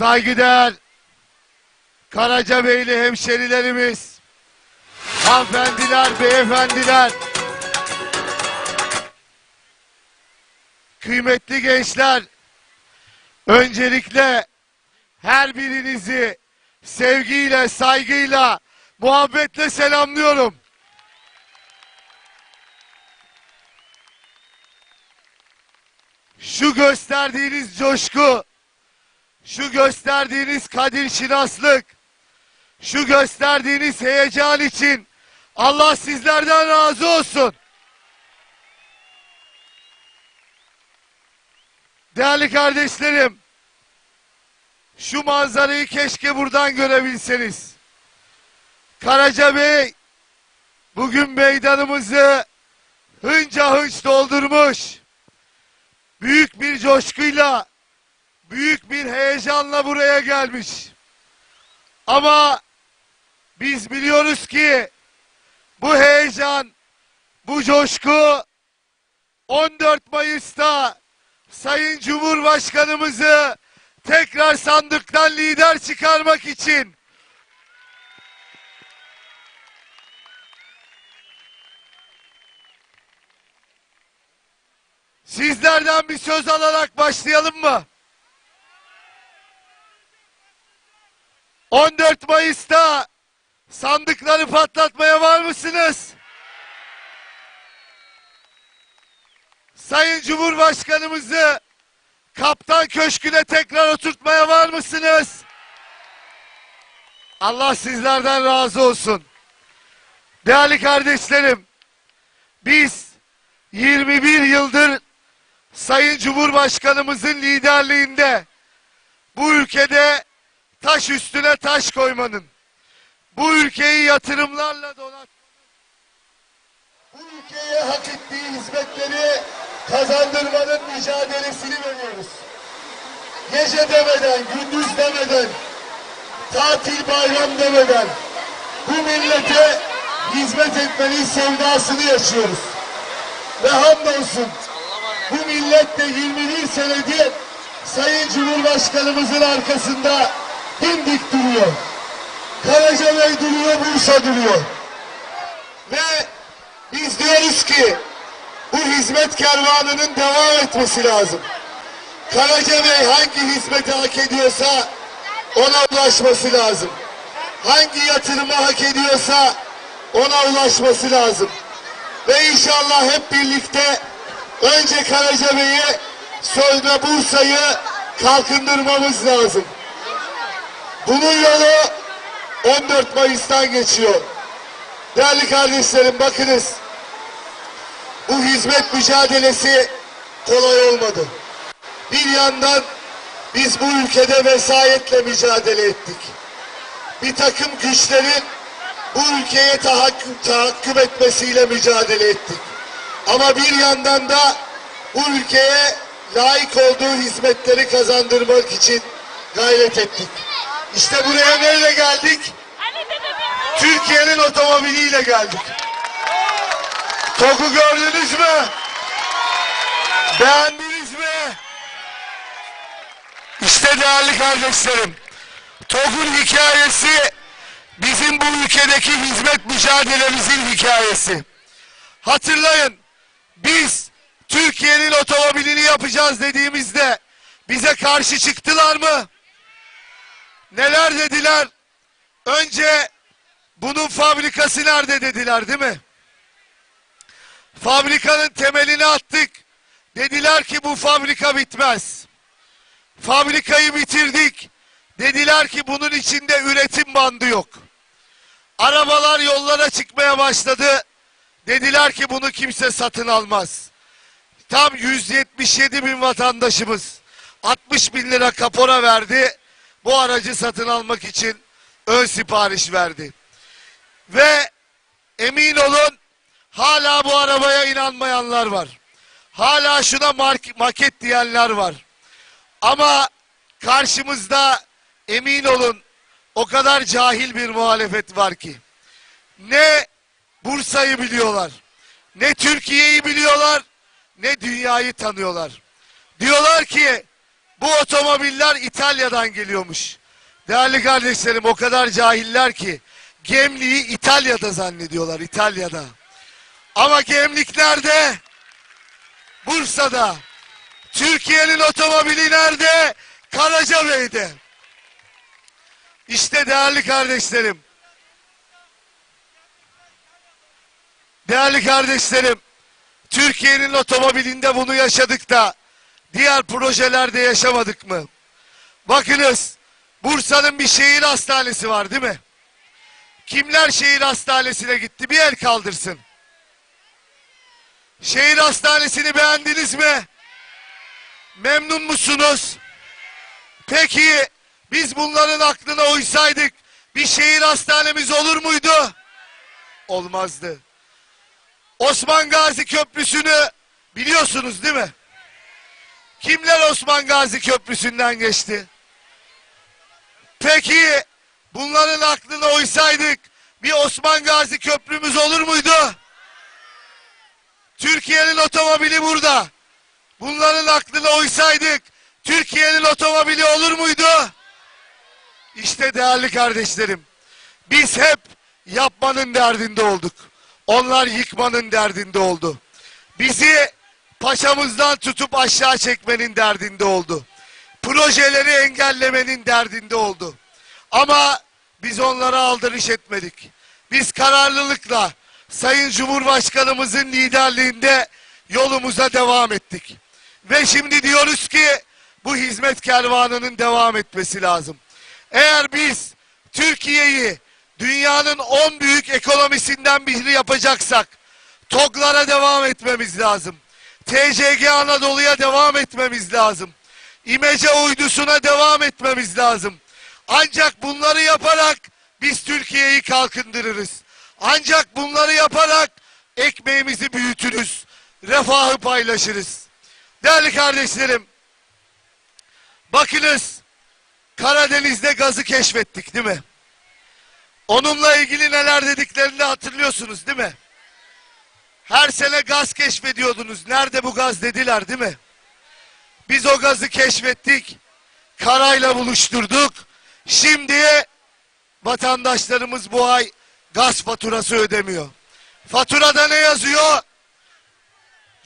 Saygıdeğer Karacabeyli hemşerilerimiz, hanımefendiler, beyefendiler, kıymetli gençler, öncelikle her birinizi sevgiyle, saygıyla, muhabbetle selamlıyorum. Şu gösterdiğiniz coşku, şu gösterdiğiniz kadir şinaslık, şu gösterdiğiniz heyecan için Allah sizlerden razı olsun. Değerli kardeşlerim, şu manzarayı keşke buradan görebilseniz. Karaca Bey, bugün meydanımızı hınca hınç doldurmuş. Büyük bir coşkuyla, büyük bir heyecanla buraya gelmiş. Ama biz biliyoruz ki bu heyecan, bu coşku 14 Mayıs'ta Sayın Cumhurbaşkanımızı tekrar sandıktan lider çıkarmak için sizlerden bir söz alarak başlayalım mı? 14 Mayıs'ta sandıkları patlatmaya var mısınız? Sayın Cumhurbaşkanımızı Kaptan Köşkü'ne tekrar oturtmaya var mısınız? Allah sizlerden razı olsun. Değerli kardeşlerim, biz 21 yıldır Sayın Cumhurbaşkanımızın liderliğinde bu ülkede taş üstüne taş koymanın, bu ülkeyi yatırımlarla donatmanın, bu ülkeye hak ettiği hizmetleri kazandırmanın mücadelesini veriyoruz. Gece demeden, gündüz demeden, tatil bayram demeden bu millete hizmet etmenin sevdasını yaşıyoruz. Ve hamdolsun bu millet de 21 senedir Sayın Cumhurbaşkanımızın arkasında dimdik duruyor. Karacabey duruyor, Bursa duruyor. Ve biz diyoruz ki bu hizmet kervanının devam etmesi lazım. Karacabey hangi hizmeti hak ediyorsa ona ulaşması lazım. Hangi yatırımı hak ediyorsa ona ulaşması lazım. Ve inşallah hep birlikte önce Karacabey'i sonra Bursa'yı kalkındırmamız lazım. Bunun yolu 14 Mayıs'tan geçiyor. Değerli kardeşlerim bakınız. Bu hizmet mücadelesi kolay olmadı. Bir yandan biz bu ülkede vesayetle mücadele ettik. Bir takım güçlerin bu ülkeye tahakküm, tahakküm etmesiyle mücadele ettik. Ama bir yandan da bu ülkeye layık olduğu hizmetleri kazandırmak için gayret ettik. İşte buraya neyle geldik? Türkiye'nin otomobiliyle geldik. TOG'u gördünüz mü? Beğendiniz mi? İşte değerli kardeşlerim. TOG'un hikayesi bizim bu ülkedeki hizmet mücadelemizin hikayesi. Hatırlayın biz Türkiye'nin otomobilini yapacağız dediğimizde bize karşı çıktılar mı? Neler dediler? Önce bunun fabrikası nerede dediler değil mi? Fabrikanın temelini attık. Dediler ki bu fabrika bitmez. Fabrikayı bitirdik. Dediler ki bunun içinde üretim bandı yok. Arabalar yollara çıkmaya başladı. Dediler ki bunu kimse satın almaz. Tam 177 bin vatandaşımız 60 bin lira kapora verdi. Bu aracı satın almak için ön sipariş verdi. Ve emin olun hala bu arabaya inanmayanlar var. Hala şuna mark- maket diyenler var. Ama karşımızda emin olun o kadar cahil bir muhalefet var ki. Ne Bursa'yı biliyorlar, ne Türkiye'yi biliyorlar, ne dünyayı tanıyorlar. Diyorlar ki bu otomobiller İtalya'dan geliyormuş. Değerli kardeşlerim o kadar cahiller ki Gemliği İtalya'da zannediyorlar İtalya'da. Ama Gemlik nerede? Bursa'da. Türkiye'nin otomobili nerede? Karacabey'de. İşte değerli kardeşlerim. Değerli kardeşlerim. Türkiye'nin otomobilinde bunu yaşadık da diğer projelerde yaşamadık mı? Bakınız Bursa'nın bir şehir hastanesi var değil mi? Kimler şehir hastanesine gitti? Bir el kaldırsın. Şehir hastanesini beğendiniz mi? Memnun musunuz? Peki biz bunların aklına uysaydık bir şehir hastanemiz olur muydu? Olmazdı. Osman Gazi Köprüsü'nü biliyorsunuz değil mi? Kimler Osman Gazi Köprüsü'nden geçti? Peki bunların aklına uysaydık bir Osman Gazi Köprümüz olur muydu? Türkiye'nin otomobili burada. Bunların aklına uysaydık Türkiye'nin otomobili olur muydu? İşte değerli kardeşlerim biz hep yapmanın derdinde olduk. Onlar yıkmanın derdinde oldu. Bizi paşamızdan tutup aşağı çekmenin derdinde oldu. Projeleri engellemenin derdinde oldu. Ama biz onlara aldırış etmedik. Biz kararlılıkla Sayın Cumhurbaşkanımızın liderliğinde yolumuza devam ettik. Ve şimdi diyoruz ki bu hizmet kervanının devam etmesi lazım. Eğer biz Türkiye'yi dünyanın 10 büyük ekonomisinden biri yapacaksak TOG'lara devam etmemiz lazım. TCG Anadolu'ya devam etmemiz lazım. İmece uydusuna devam etmemiz lazım. Ancak bunları yaparak biz Türkiye'yi kalkındırırız. Ancak bunları yaparak ekmeğimizi büyütürüz. Refahı paylaşırız. Değerli kardeşlerim, bakınız Karadeniz'de gazı keşfettik değil mi? Onunla ilgili neler dediklerini hatırlıyorsunuz değil mi? Her sene gaz keşfediyordunuz. Nerede bu gaz dediler değil mi? Biz o gazı keşfettik. Karayla buluşturduk. Şimdi vatandaşlarımız bu ay gaz faturası ödemiyor. Faturada ne yazıyor?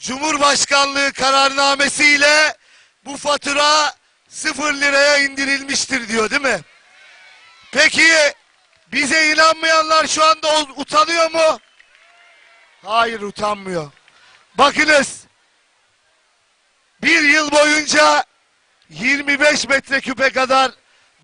Cumhurbaşkanlığı kararnamesiyle bu fatura sıfır liraya indirilmiştir diyor değil mi? Peki bize inanmayanlar şu anda utanıyor mu? Hayır utanmıyor. Bakınız bir yıl boyunca 25 metreküpe kadar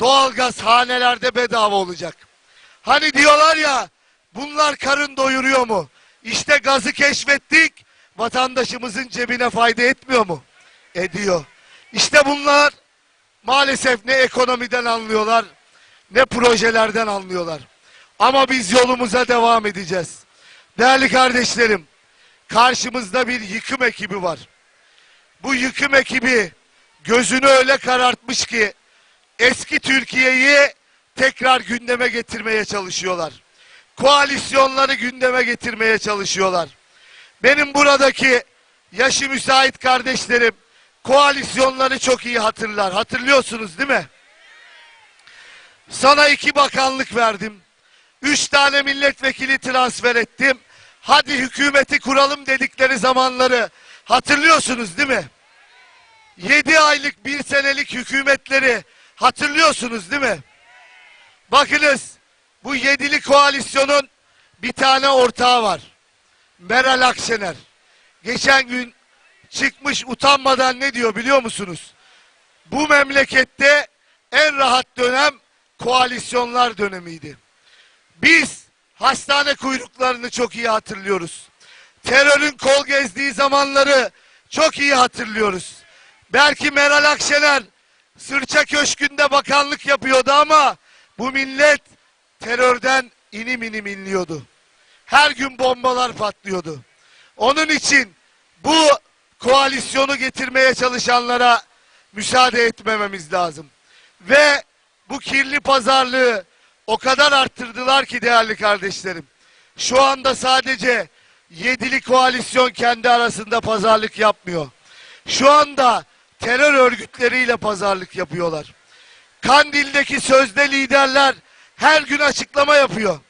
doğalgaz hanelerde bedava olacak. Hani diyorlar ya bunlar karın doyuruyor mu? İşte gazı keşfettik vatandaşımızın cebine fayda etmiyor mu? Ediyor. İşte bunlar maalesef ne ekonomiden anlıyorlar ne projelerden anlıyorlar. Ama biz yolumuza devam edeceğiz. Değerli kardeşlerim, karşımızda bir yıkım ekibi var. Bu yıkım ekibi gözünü öyle karartmış ki eski Türkiye'yi tekrar gündeme getirmeye çalışıyorlar. Koalisyonları gündeme getirmeye çalışıyorlar. Benim buradaki yaşı müsait kardeşlerim koalisyonları çok iyi hatırlar. Hatırlıyorsunuz değil mi? Sana iki bakanlık verdim. Üç tane milletvekili transfer ettim. Hadi hükümeti kuralım dedikleri zamanları hatırlıyorsunuz değil mi? Yedi aylık bir senelik hükümetleri hatırlıyorsunuz değil mi? Bakınız bu yedili koalisyonun bir tane ortağı var. Meral Akşener. Geçen gün çıkmış utanmadan ne diyor biliyor musunuz? Bu memlekette en rahat dönem koalisyonlar dönemiydi. Biz hastane kuyruklarını çok iyi hatırlıyoruz. Terörün kol gezdiği zamanları çok iyi hatırlıyoruz. Belki Meral Akşener Sırça Köşkü'nde bakanlık yapıyordu ama bu millet terörden inim inim inliyordu. Her gün bombalar patlıyordu. Onun için bu koalisyonu getirmeye çalışanlara müsaade etmememiz lazım. Ve bu kirli pazarlığı o kadar arttırdılar ki değerli kardeşlerim. Şu anda sadece yedili koalisyon kendi arasında pazarlık yapmıyor. Şu anda terör örgütleriyle pazarlık yapıyorlar. Kandil'deki sözde liderler her gün açıklama yapıyor.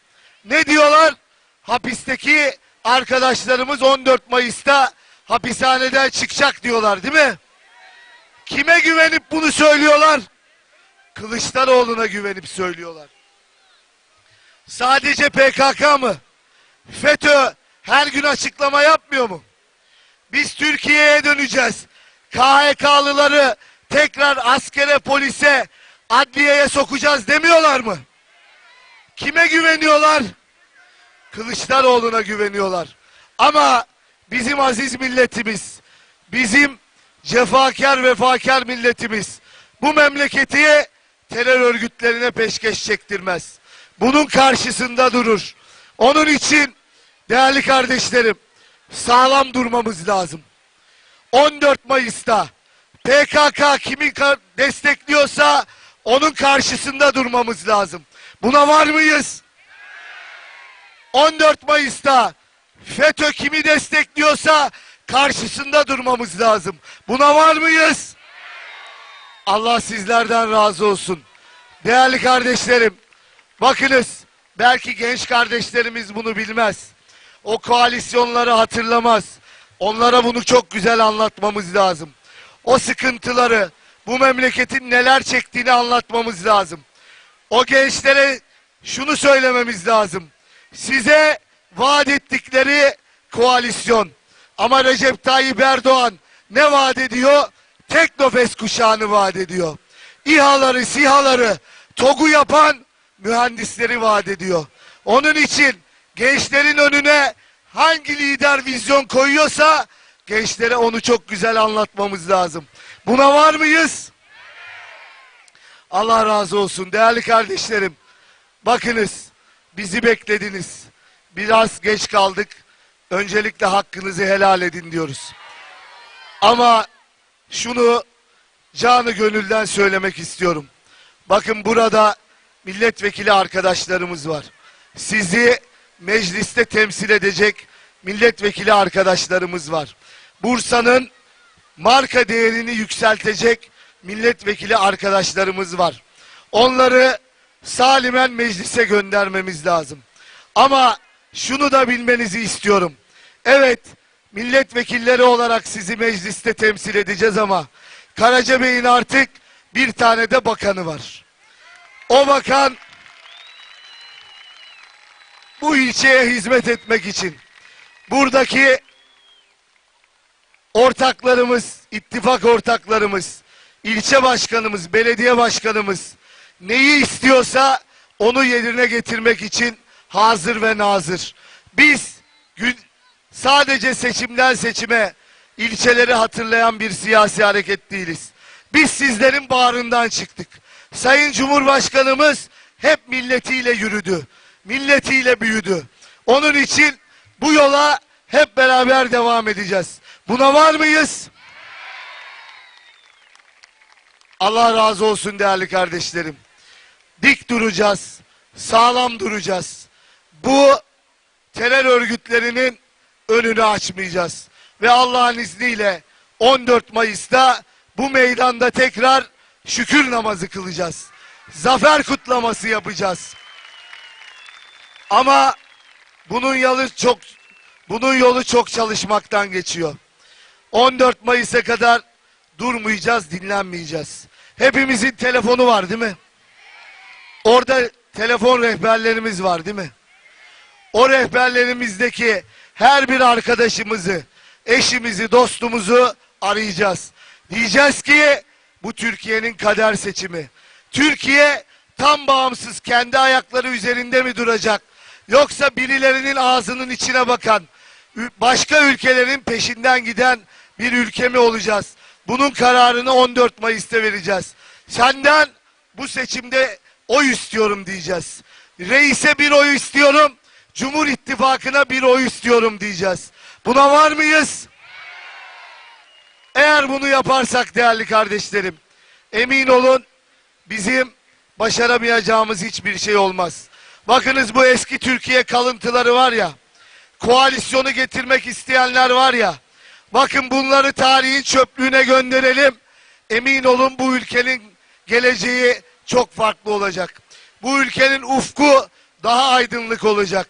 Ne diyorlar? Hapisteki arkadaşlarımız 14 Mayıs'ta hapishaneden çıkacak diyorlar değil mi? Kime güvenip bunu söylüyorlar? Kılıçdaroğlu'na güvenip söylüyorlar. Sadece PKK mı? FETÖ her gün açıklama yapmıyor mu? Biz Türkiye'ye döneceğiz. KHK'lıları tekrar askere, polise, adliyeye sokacağız demiyorlar mı? Kime güveniyorlar? Kılıçdaroğlu'na güveniyorlar. Ama bizim aziz milletimiz, bizim cefakar vefakar milletimiz bu memleketi terör örgütlerine peşkeş çektirmez. Bunun karşısında durur. Onun için değerli kardeşlerim sağlam durmamız lazım. 14 Mayıs'ta PKK kimi destekliyorsa onun karşısında durmamız lazım. Buna var mıyız? 14 Mayıs'ta FETÖ kimi destekliyorsa karşısında durmamız lazım. Buna var mıyız? Allah sizlerden razı olsun. Değerli kardeşlerim, bakınız belki genç kardeşlerimiz bunu bilmez. O koalisyonları hatırlamaz. Onlara bunu çok güzel anlatmamız lazım. O sıkıntıları, bu memleketin neler çektiğini anlatmamız lazım. O gençlere şunu söylememiz lazım. Size vaat ettikleri koalisyon. Ama Recep Tayyip Erdoğan ne vaat ediyor? Teknofest kuşağını vaat ediyor. İHA'ları, SİHA'ları, TOG'u yapan mühendisleri vaat ediyor. Onun için gençlerin önüne hangi lider vizyon koyuyorsa gençlere onu çok güzel anlatmamız lazım. Buna var mıyız? Allah razı olsun değerli kardeşlerim. Bakınız bizi beklediniz. Biraz geç kaldık. Öncelikle hakkınızı helal edin diyoruz. Ama şunu canı gönülden söylemek istiyorum. Bakın burada milletvekili arkadaşlarımız var. Sizi mecliste temsil edecek milletvekili arkadaşlarımız var. Bursa'nın marka değerini yükseltecek milletvekili arkadaşlarımız var. Onları salimen meclise göndermemiz lazım. Ama şunu da bilmenizi istiyorum. Evet, milletvekilleri olarak sizi mecliste temsil edeceğiz ama Karacabey'in artık bir tane de bakanı var. O bakan bu ilçeye hizmet etmek için buradaki ortaklarımız, ittifak ortaklarımız, ilçe başkanımız, belediye başkanımız neyi istiyorsa onu yerine getirmek için hazır ve nazır. Biz gün, sadece seçimden seçime ilçeleri hatırlayan bir siyasi hareket değiliz. Biz sizlerin bağrından çıktık. Sayın Cumhurbaşkanımız hep milletiyle yürüdü. Milletiyle büyüdü. Onun için bu yola hep beraber devam edeceğiz. Buna var mıyız? Allah razı olsun değerli kardeşlerim. Dik duracağız. Sağlam duracağız. Bu terör örgütlerinin önünü açmayacağız. Ve Allah'ın izniyle 14 Mayıs'ta bu meydanda tekrar şükür namazı kılacağız. Zafer kutlaması yapacağız. Ama bunun yolu çok bunun yolu çok çalışmaktan geçiyor. 14 Mayıs'a kadar durmayacağız, dinlenmeyeceğiz. Hepimizin telefonu var değil mi? Orada telefon rehberlerimiz var değil mi? O rehberlerimizdeki her bir arkadaşımızı, eşimizi, dostumuzu arayacağız. Diyeceğiz ki bu Türkiye'nin kader seçimi. Türkiye tam bağımsız kendi ayakları üzerinde mi duracak? Yoksa birilerinin ağzının içine bakan, başka ülkelerin peşinden giden bir ülke mi olacağız? Bunun kararını 14 Mayıs'ta vereceğiz. Senden bu seçimde oy istiyorum diyeceğiz. Reise bir oy istiyorum, Cumhur İttifakı'na bir oy istiyorum diyeceğiz. Buna var mıyız? Eğer bunu yaparsak değerli kardeşlerim, emin olun bizim başaramayacağımız hiçbir şey olmaz. Bakınız bu eski Türkiye kalıntıları var ya, koalisyonu getirmek isteyenler var ya, bakın bunları tarihin çöplüğüne gönderelim. Emin olun bu ülkenin geleceği çok farklı olacak. Bu ülkenin ufku daha aydınlık olacak.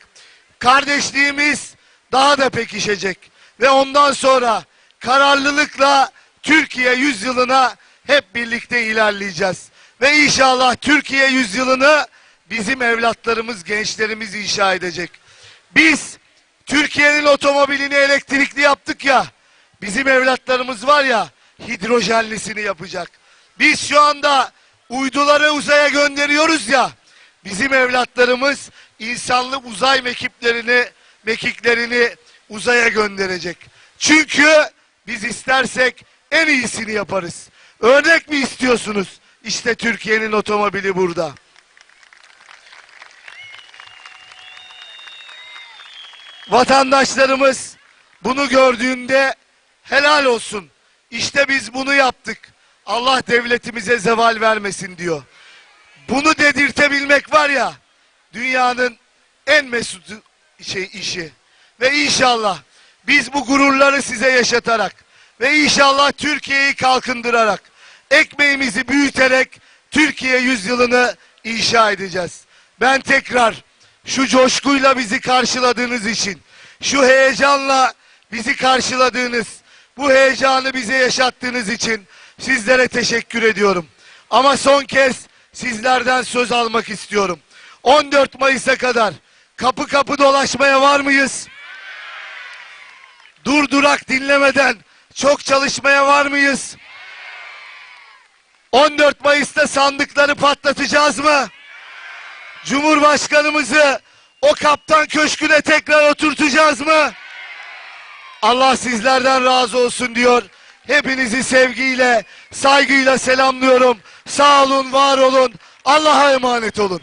Kardeşliğimiz daha da pekişecek. Ve ondan sonra kararlılıkla Türkiye yüzyılına hep birlikte ilerleyeceğiz. Ve inşallah Türkiye yüzyılını bizim evlatlarımız, gençlerimiz inşa edecek. Biz Türkiye'nin otomobilini elektrikli yaptık ya, bizim evlatlarımız var ya, hidrojenlisini yapacak. Biz şu anda uyduları uzaya gönderiyoruz ya, bizim evlatlarımız insanlı uzay mekiklerini, mekiklerini uzaya gönderecek. Çünkü biz istersek en iyisini yaparız. Örnek mi istiyorsunuz? İşte Türkiye'nin otomobili burada. Vatandaşlarımız bunu gördüğünde helal olsun. İşte biz bunu yaptık. Allah devletimize zeval vermesin diyor. Bunu dedirtebilmek var ya dünyanın en mesut şey işi. Ve inşallah biz bu gururları size yaşatarak ve inşallah Türkiye'yi kalkındırarak ekmeğimizi büyüterek Türkiye yüzyılını inşa edeceğiz. Ben tekrar şu coşkuyla bizi karşıladığınız için, şu heyecanla bizi karşıladığınız, bu heyecanı bize yaşattığınız için sizlere teşekkür ediyorum. Ama son kez sizlerden söz almak istiyorum. 14 Mayıs'a kadar kapı kapı dolaşmaya var mıyız? Durdurak dinlemeden çok çalışmaya var mıyız? 14 Mayıs'ta sandıkları patlatacağız mı? Cumhurbaşkanımızı o kaptan köşküne tekrar oturtacağız mı? Allah sizlerden razı olsun diyor. Hepinizi sevgiyle, saygıyla selamlıyorum. Sağ olun, var olun. Allah'a emanet olun.